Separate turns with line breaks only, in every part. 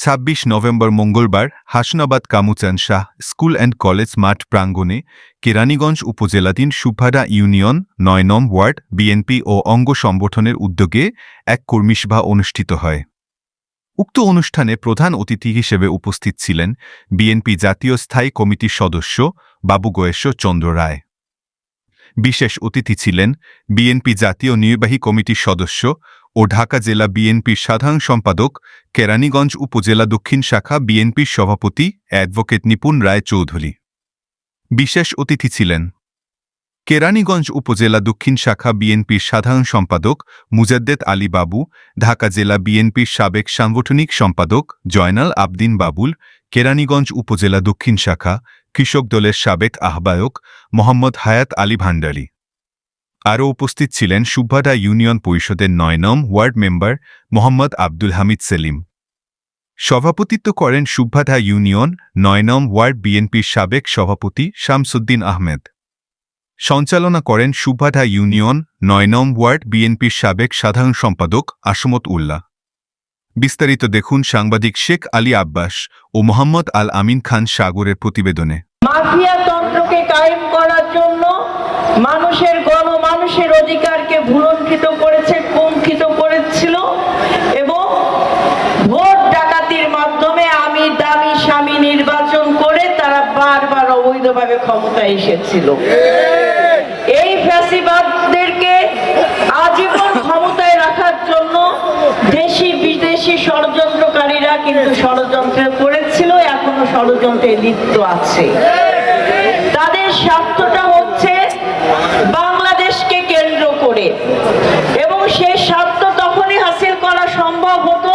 ছাব্বিশ নভেম্বর মঙ্গলবার Hasnabad Kamuchan Shah school and college মাঠ প্রাঙ্গণে কেরানীগঞ্জ উপজেলাধীন সুভাডা ইউনিয়ন নয় নম ওয়ার্ড বিএনপি ও অঙ্গ সংগঠনের উদ্যোগে এক কর্মীসভা অনুষ্ঠিত হয়। উক্ত অনুষ্ঠানে প্রধান অতিথি হিসেবে উপস্থিত ছিলেন বিএনপি জাতীয় স্থায়ী কমিটির সদস্য বাবু গয়েশ্বর চন্দ্র রায়। বিশেষ অতিথি ছিলেন বিএনপি জাতীয় নির্বাহী কমিটির সদস্য ও ঢাকা জেলা বিএনপির সাধারণ সম্পাদক কেরানীগঞ্জ উপজেলা দক্ষিণ শাখা বিএনপির সভাপতি অ্যাডভোকেট নিপুণ রায় চৌধুরী। বিশেষ অতিথি ছিলেন কেরানীগঞ্জ উপজেলা দক্ষিণ শাখা বিএনপির সাধারণ সম্পাদক মুজাদ্দেদ আলী বাবু, ঢাকা জেলা বিএনপির সাবেক সাংগঠনিক সম্পাদক জয়নাল আবদিন বাবুল, কেরানীগঞ্জ উপজেলা দক্ষিণ শাখা কৃষক দলের সাবেক আহ্বায়ক মোহাম্মদ হায়াত আলী ভান্ডারী। আরও উপস্থিত ছিলেন সুব্বাডা ইউনিয়ন পরিষদের নয় নম ওয়ার্ড মেম্বার মোহাম্মদ আব্দুল হামিদ সেলিম। সভাপতিত্ব করেন সুব্বাডা ইউনিয়ন নয় নম ওয়ার্ড বিএনপির সাবেক সভাপতি শামসুদ্দিন আহমেদ। সঞ্চালনা করেন সুব্বাডা ইউনিয়ন নয় নম ওয়ার্ড বিএনপির সাবেক সাধারণ সম্পাদক আসমত উল্লাহ। বিস্তারিত দেখুন সাংবাদিক শেখ আলী আব্বাস ও মোহাম্মদ আল আমিন খান সাগরের প্রতিবেদনে।
মাফিয়া তন্ত্রকে কায়েম করার জন্য মানুষের গণমানুষের অধিকারকে ভুলণ্ঠিত করেছে, কুণ্ঠিত করেছিল এবং ভোট ডাকাতির মাধ্যমে আমি দামি স্বামী নির্বাচন করে তারা বারবার অবৈধভাবে ক্ষমতায় এসেছিল। এই ফ্যাসিবাদদেরকে আজীবন ক্ষমতায় রাখার জন্য দেশি বিদেশি ষড়যন্ত্রকারীরা কিন্তু ষড়যন্ত্র করেছিল এখনও ষড়যন্ত্রে লিপ্ত আছে। তাদের স্বার্থটা এবং সেই তখনই হাসিল করা সম্ভব হতো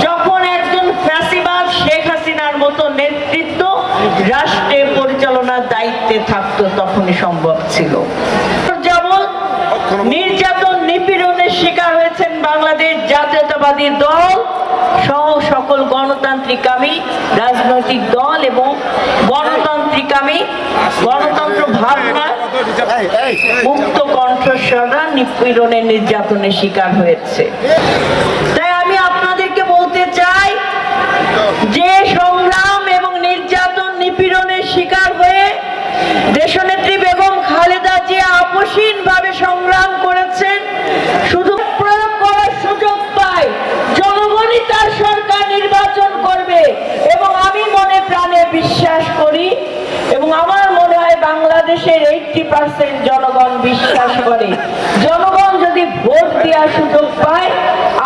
যখন একজন ফ্যাসিবাদ শেখ হাসিনার মতো নেতৃত্ব রাষ্ট্রে পরিচালনার দায়িত্বে তখনই সম্ভব ছিল। যেমন নির্যাতন নিপীড়নের শিকার হয়েছেন বাংলাদেশ জাতীয়তাবাদী দল সহ সকল গণতান্ত্রিকামী রাজনৈতিক দল এবং গণতান্ত্রিকামী গণতন্ত্র ভাবনা মুক্ত কণ্ঠস্বরা নিপীড়নের নির্যাতনের শিকার হয়েছে। তাই আমি আপনাদেরকে বলতে চাই যে সংগ্রাম এবং নির্যাতন নিপীড়নের শিকার হয়ে দেশনেত্রী বেগম খালেদা জিয়া আপসীন ভাবে সংগ্রাম করেছেন শুধু প্রয়োগ করার সুযোগ পায় জনগণই তার সরকার নির্বাচন করবে এবং আমি মনে প্রাণে বিশ্বাস করি এবং আমার মনে হয় বাংলাদেশের এইটটি জনগণ বিশ্বাস করে। জনগণ যদি ভোট দেওয়ার সুযোগ পায়,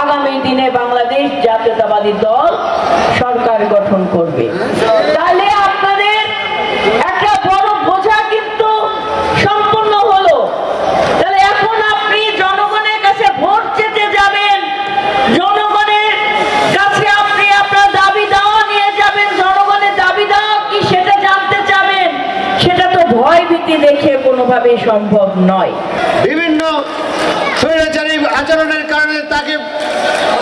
আগামী দিনে বাংলাদেশ জাতীয়তাবাদী দল সরকার গঠন করবে। সেটা তো ভয় ভীতি দেখে কোনোভাবেই সম্ভব নয়।
বিভিন্ন স্বৈরাচারী আচরণের কারণে তাকে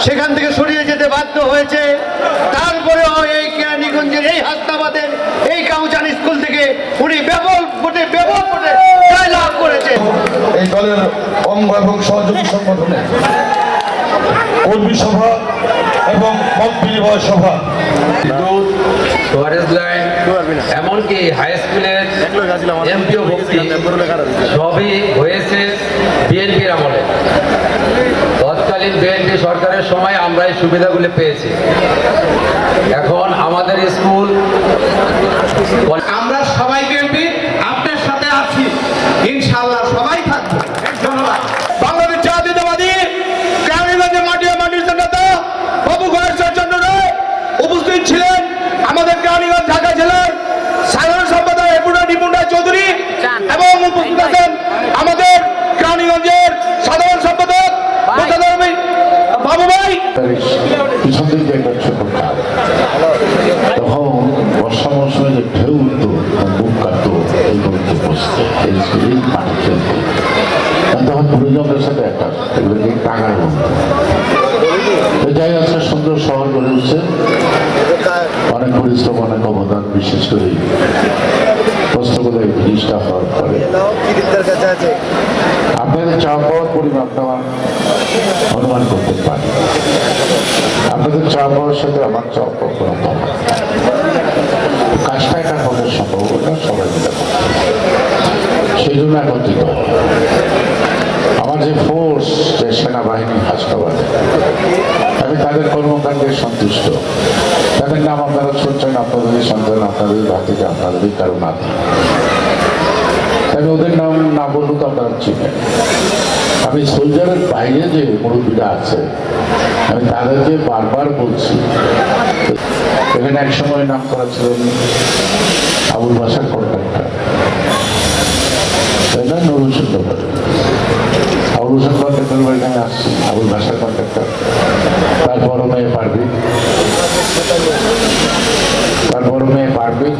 সেখান থেকে সরিয়ে যেতে বাধ্য হয়েছে। তারপরেও এই কেরানীগঞ্জের এই হাসনাবাদের এই কাউচান স্কুল থেকে উনি ব্যাপক ভোটে ব্যাপক ভোটে জয়লাভ করেছে
এই দলের অঙ্গ এবং সহযোগী সংগঠনে কর্মী সভা এবং মত সভা
এমনকি হাই স্কুলের এমপিও ভক্তি সবই হয়েছে বিএনপির আমলে। তৎকালীন বিএনপি সরকারের সময় আমরা এই সুবিধাগুলি পেয়েছি। এখন আমাদের স্কুল
আমরা
যাই আছে সুন্দর শহর গড়ে উঠছে। অনেক পরিশ্রম, অনেক অবদান, বিশেষ করে কষ্ট করে এই হওয়ার পরে। আপনাদের চাওয়া পাওয়ার পরিমাপ আমার অনুমান করতে পারি। আপনাদের চাওয়া পাওয়ার সাথে আমার পাওয়ার কোনো কাজটা একটা আমাদের সম্ভব না সবাই সেই জন্য একত্রিত হওয়া। আমার যে ফোর্স যে সেনাবাহিনী হাসপাতালে আমি তাদের কর্মকাণ্ডে সন্তুষ্ট তাদের নাম আপনারা শুনছেন, আপনাদেরই সন্তান আপনাদেরই ভাতিকে আপনাদেরই কারও নাতি। ওদের নাম না বললেও তো আপনারা চিনেন। আমি সোলজারের বাইরে যে মুরব্বীরা আছে, আমি তাদেরকে বারবার বলছি। এখানে এক সময় নাম করা ছিলেন আবুল বাসার কন্ট্রাক্টর। তাই না? নুরুল সুন্দর। আবুল কন্ট্রাক্টর এখানে আসছি। আবুল বাসার কন্ট্রাক্টর তার বড় মেয়ে পারবিন তার বড় মেয়ে পারবিন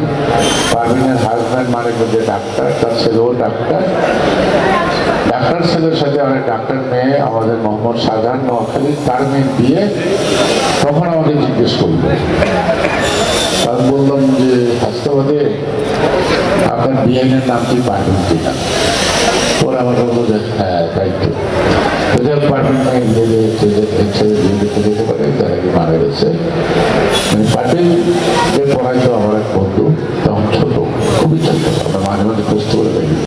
পারবিনের হাজব্যান্ড মানে যে ডাক্তার, তার ছেলেও ডাক্তার। ডাক্তার ছেলের সাথে অনেক ডাক্তার মেয়ে, আমাদের মোহাম্মদ শাহজাহান নোয়াখালী, তার মেয়ে বিয়ে, তখন আমাদের জিজ্ঞেস করল। আমি বললাম যে হাসপাতালে আপনার বিআইনের নাম কি পারবেন কিনা? ওরা আমাকে বলল যে হ্যাঁ তাই পারে তারা কি মারা গেছে। মানে যে পড়াইতো আমার এক বন্ধু তখন ছোট খুবই ছোট, আমরা মাঝে মাঝে খুঁজতে বলে